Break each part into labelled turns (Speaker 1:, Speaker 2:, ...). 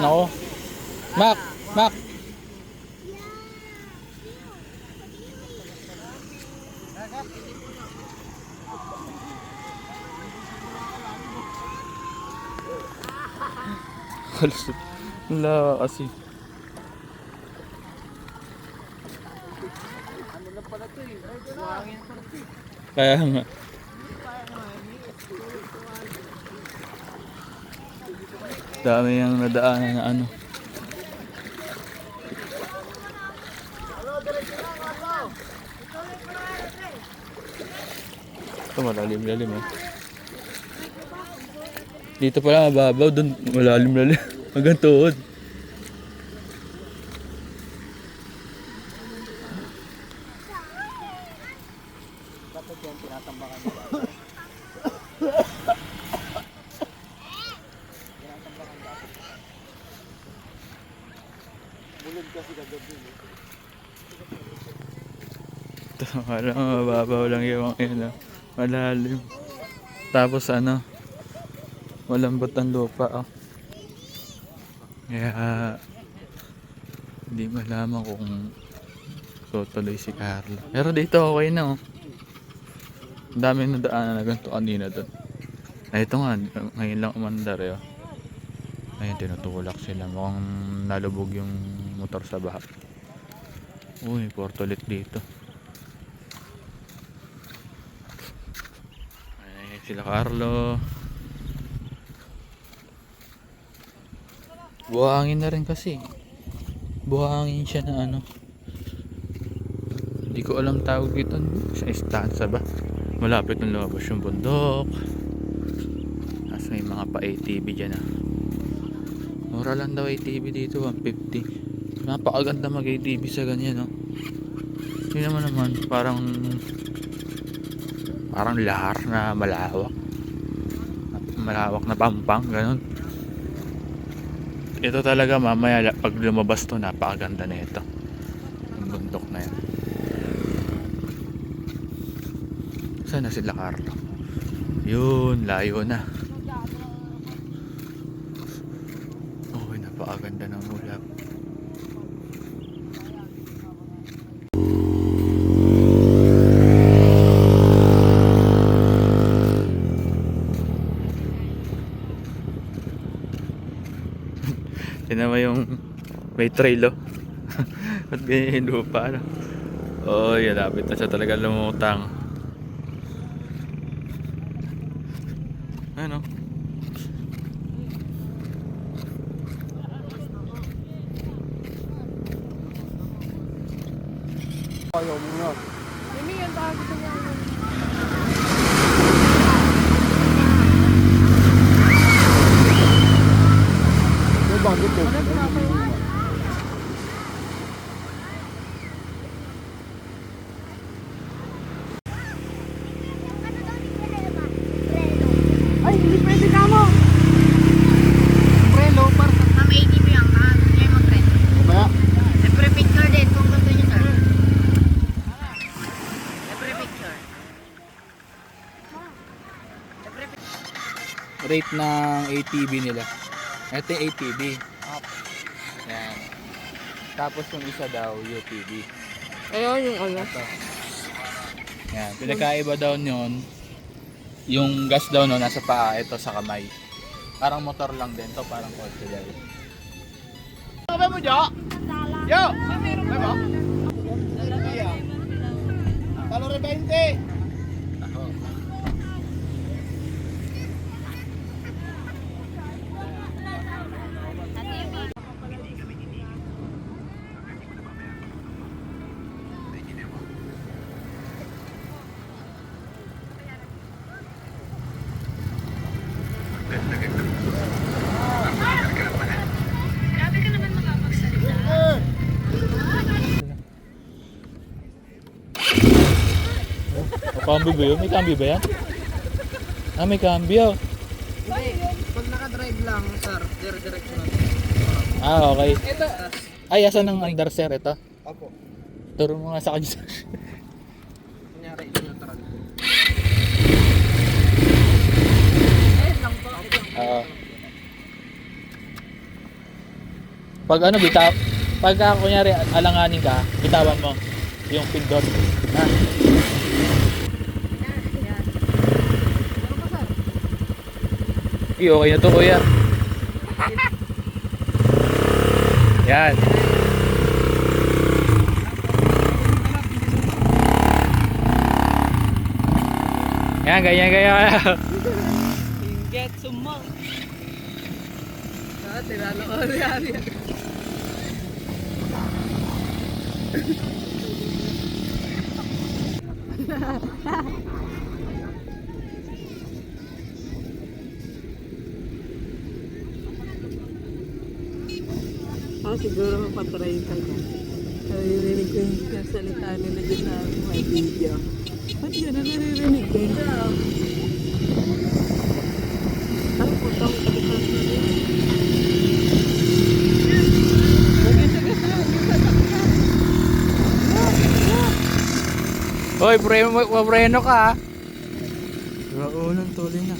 Speaker 1: No. Mac, Mac. خلصت لا اسيف kaya nga Dami yung nadaanan na ano. Ito malalim-lalim eh. Dito pala mababaw, doon malalim-lalim. Hanggang tuhod. Wala mababaw lang yung yun ah. Malalim. Tapos ano, malambot ang lupa oh. Kaya hindi malaman kung tutuloy si Carlo. Pero dito okay na oh. Dami na daanan na ganito kanina doon. Ay ito nga, ngayon lang umandar eh. Oh. Ayun, tinutulak sila. Mukhang nalubog yung motor sa baha. Uy, portolit dito. Ay, sila Carlo. Buhangin na rin kasi. Buhangin siya na ano. Hindi ko alam tawag dito. Sa estansa ba? Malapit ng lumabas yung bundok. Tapos may mga pa-ATV dyan ah. Mura lang daw ATV dito, 150. Napakaganda mag-ATV sa ganyan, no? Hindi naman naman, parang parang lahar na malawak. Malawak na pampang, ganun. Ito talaga mamaya pag lumabas to napakaganda na ito. Yung bundok na yan. Saan na sila Carlo? Yun, layo na. Okay, napakaganda ng ulap. Naman yung may trail oh. At ganyan yung lupa no? Oh, yan lapit na siya talaga lumutang. Ano?
Speaker 2: Mimi, Ay, hindi pwede ka mo.
Speaker 3: Prelo, para sa
Speaker 4: Ma'am, 80 mo yan. Ah, ngayon mag-rent.
Speaker 3: kaya.
Speaker 4: Siyempre picture din kung gusto niyo, sir. Siyempre picture. Siyempre picture.
Speaker 1: Rate ng ATV nila. Ito yung ATV. Yan. Tapos yung isa daw, UTV.
Speaker 2: Ayun, yung ano.
Speaker 1: Ito. Yan. Pinakaiba daw nyon, yung gas daw no, nasa paa, ito sa kamay. Parang motor lang din to, parang kotse daw.
Speaker 3: Ano mo, Jo? Jo! Ano mo?
Speaker 1: O, cambio ba yun? May cambio ba yan? Ah, may cambio.
Speaker 3: Pag naka-drive lang, sir, dire-diretso na.
Speaker 1: Ah, okay.
Speaker 3: Ito.
Speaker 1: Ay, asan ang under sir ito?
Speaker 3: Opo.
Speaker 1: Turo mo nga sa kanya. sir.
Speaker 3: Kunyari, neutral.
Speaker 1: Oo. Pag ano, bita, pagka kunyari alanganin ka, bitawan mo yung pindot. Ha? Eh, okay na to kuya. Yan. Yan, ganyan, ganyan.
Speaker 3: Get some more. Ah, tirano ko yan.
Speaker 2: Ah, siguro mapatry ka na. Naririnig ko yung salita nila dyan sa mga video. Ba't yun ang naririnig ko? Ay, putang kalipas na rin.
Speaker 1: Hoy, preno, preno ka. Raunang tuloy na.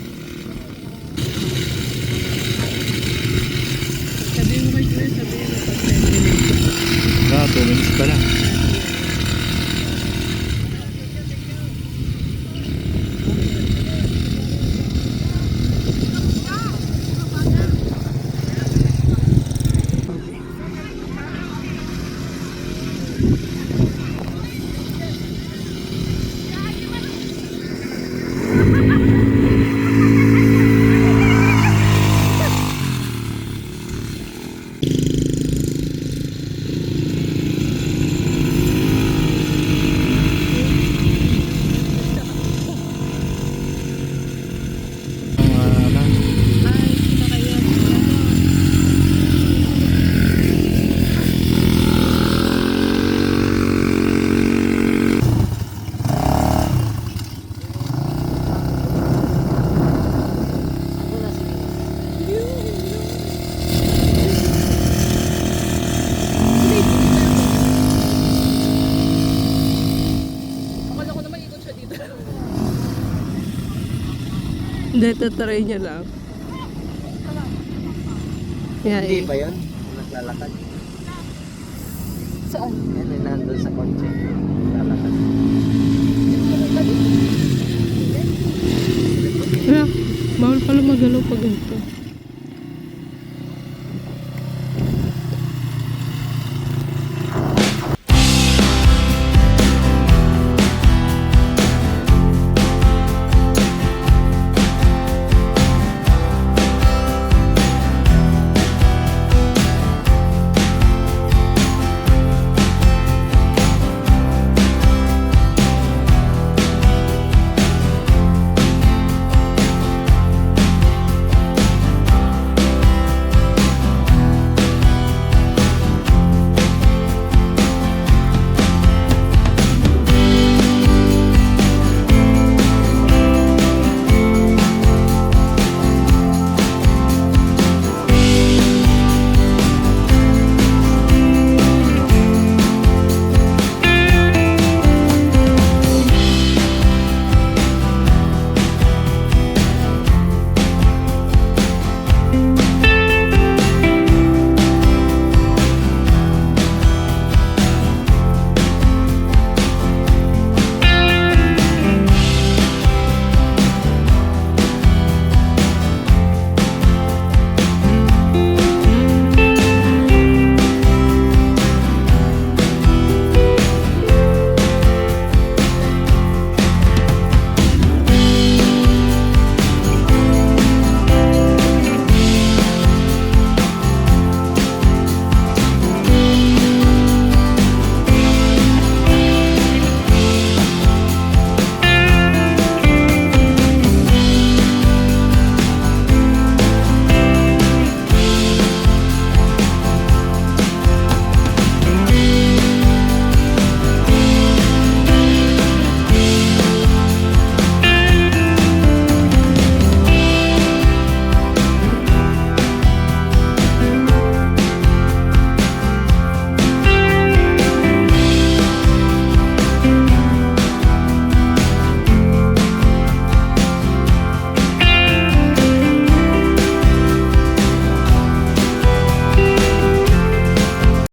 Speaker 2: Sabi mo kay Chris, sabi mo pag 10 minutes.
Speaker 1: 2 minutes pa lang.
Speaker 2: Hindi, tatry niya lang. Yeah,
Speaker 3: Hindi
Speaker 2: eh.
Speaker 3: ba yun? Naglalakad.
Speaker 2: Saan?
Speaker 3: Yan, eh, nandun sa kotse. Lalakad.
Speaker 2: Kaya, bawal pala magalaw pag ganito.